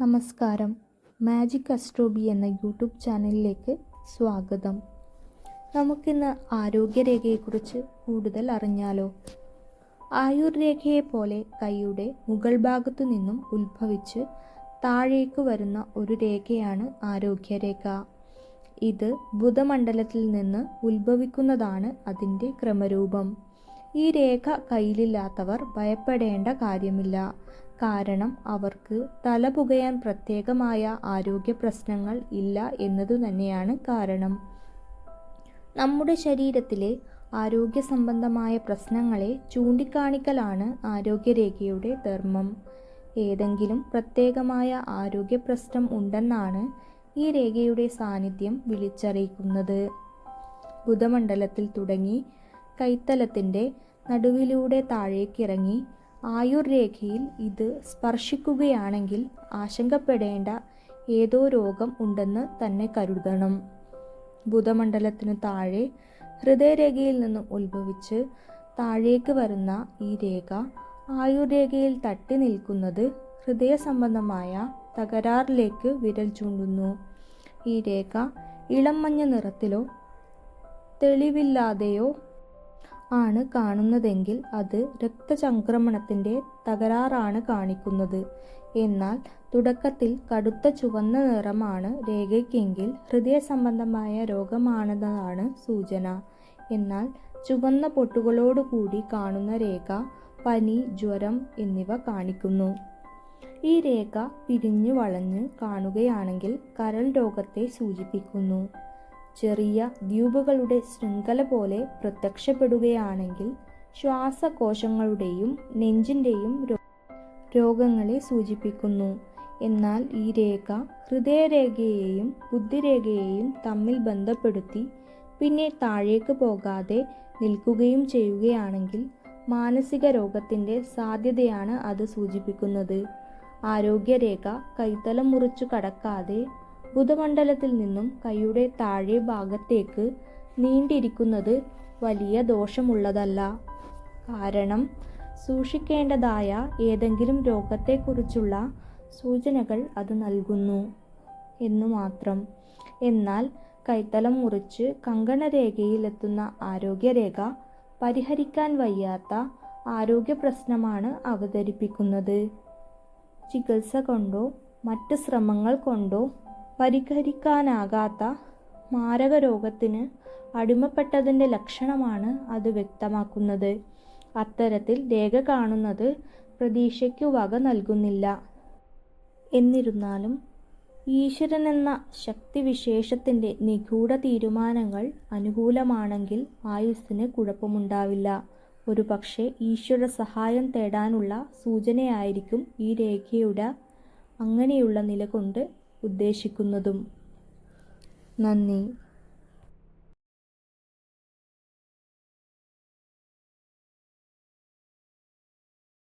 നമസ്കാരം. മാജിക് അസ്ട്രോബി എന്ന യൂട്യൂബ് ചാനലിലേക്ക് സ്വാഗതം. നമുക്കിന്ന് ആരോഗ്യരേഖയെക്കുറിച്ച് കൂടുതൽ അറിഞ്ഞാലോ? ആയുർരേഖയെപ്പോലെ കൈയുടെ മുകൾ ഭാഗത്തു നിന്നും ഉത്ഭവിച്ച് താഴേക്ക് വരുന്ന ഒരു രേഖയാണ് ആരോഗ്യരേഖ. ഇത് ബുധമണ്ഡലത്തിൽ നിന്ന് ഉത്ഭവിക്കുന്നതാണ് അതിന്റെ ക്രമരൂപം. ഈ രേഖ കയ്യിലില്ലാത്തവർ ഭയപ്പെടേണ്ട കാര്യമില്ല. കാരണം അവർക്ക് തല പുകയാൻ പ്രത്യേകമായ ആരോഗ്യ പ്രശ്നങ്ങൾ ഇല്ല എന്നതു തന്നെയാണ് കാരണം. നമ്മുടെ ശരീരത്തിലെ ആരോഗ്യ സംബന്ധമായ പ്രശ്നങ്ങളെ ചൂണ്ടിക്കാണിക്കലാണ് ആരോഗ്യരേഖയുടെ ധർമ്മം. ഏതെങ്കിലും പ്രത്യേകമായ ആരോഗ്യ പ്രശ്നം ഉണ്ടെന്നാണ് ഈ രേഖയുടെ സാന്നിധ്യം വിളിച്ചറിയിക്കുന്നത്. ബുധമണ്ഡലത്തിൽ തുടങ്ങി കൈത്തലത്തിന്റെ നടുവിലൂടെ താഴേക്കിറങ്ങി ആയുർരേഖയിൽ ഇത് സ്പർശിക്കുകയാണെങ്കിൽ ആശങ്കപ്പെടേണ്ട ഏതോ രോഗം ഉണ്ടെന്ന് തന്നെ കരുതണം. ബുധമണ്ഡലത്തിന് താഴെ ഹൃദയരേഖയിൽ നിന്നും ഉത്ഭവിച്ച് താഴേക്ക് വരുന്ന ഈ രേഖ ആയുർരേഖയിൽ തട്ടി നിൽക്കുന്നത് ഹൃദയ സംബന്ധമായ തകരാറിലേക്ക് വിരൽ ചൂണ്ടുന്നു. ഈ രേഖ ഇളം മഞ്ഞ നിറത്തിലോ തെളിവില്ലാതെയോ ആണ് കാണുന്നതെങ്കിൽ അത് രക്തചംക്രമണത്തിന്റെ തകരാറാണ് കാണിക്കുന്നത്. എന്നാൽ തുടക്കത്തിൽ കടുത്ത ചുവന്ന നിറമാണ് രേഖയ്ക്കെങ്കിൽ ഹൃദയ സംബന്ധമായ രോഗമാണെന്നതാണ് സൂചന. എന്നാൽ ചുവന്ന പൊട്ടുകളോടുകൂടി കാണുന്ന രേഖ പനി ജ്വരം എന്നിവ കാണിക്കുന്നു. ഈ രേഖ പിരിഞ്ഞു വളഞ്ഞ് കാണുകയാണെങ്കിൽ കരൾ രോഗത്തെ സൂചിപ്പിക്കുന്നു. ചെറിയ ദ്വീപുകളുടെ ശൃംഖല പോലെ പ്രത്യക്ഷപ്പെടുകയാണെങ്കിൽ ശ്വാസകോശങ്ങളുടെയും നെഞ്ചിന്റെയും രോഗങ്ങളെ സൂചിപ്പിക്കുന്നു. എന്നാൽ ഈ രേഖ ഹൃദയരേഖയെയും ബുദ്ധിരേഖയെയും തമ്മിൽ ബന്ധപ്പെടുത്തി പിന്നെ താഴേക്ക് പോകാതെ നിൽക്കുകയും ചെയ്യുകയാണെങ്കിൽ മാനസിക രോഗത്തിന്റെ സാധ്യതയാണ് അത് സൂചിപ്പിക്കുന്നത്. ആരോഗ്യരേഖ കൈത്തലം മുറിച്ചു കടക്കാതെ ബുധമണ്ഡലത്തിൽ നിന്നും കൈയുടെ താഴെ ഭാഗത്തേക്ക് നീണ്ടിരിക്കുന്നത് വലിയ ദോഷമുള്ളതല്ല. കാരണം സൂക്ഷിക്കേണ്ടതായ ഏതെങ്കിലും രോഗത്തെക്കുറിച്ചുള്ള സൂചനകൾ അത് നൽകുന്നു എന്നു മാത്രം. എന്നാൽ കൈത്തലം മുറിച്ച് കങ്കണരേഖയിലെത്തുന്ന ആരോഗ്യരേഖ പരിഹരിക്കാൻ വയ്യാത്ത ആരോഗ്യ പ്രശ്നമാണ് അവതരിപ്പിക്കുന്നത്. ചികിത്സ കൊണ്ടോ മറ്റ് ശ്രമങ്ങൾ കൊണ്ടോ പരിഹരിക്കാനാകാത്ത മാരക രോഗത്തിന് അടിമപ്പെട്ടതിന്റെ ലക്ഷണമാണ് അത് വ്യക്തമാക്കുന്നത്. അത്തരത്തിൽ രേഖ കാണുന്നത് പ്രതീക്ഷയ്ക്കു വക നൽകുന്നില്ല. എന്നിരുന്നാലും ഈശ്വരൻ എന്ന ശക്തിവിശേഷത്തിന്റെ നിഗൂഢ തീരുമാനങ്ങൾ അനുകൂലമാണെങ്കിൽ ആയുസ്സിന് കുഴപ്പമുണ്ടാവില്ല. ഒരു പക്ഷേ ഈശ്വര സഹായം തേടാനുള്ള സൂചനയായിരിക്കും ഈ രേഖയുടെ അങ്ങനെയുള്ള നിലകൊണ്ട് ഉദ്ദേശിക്കുന്നതും. നന്ദി.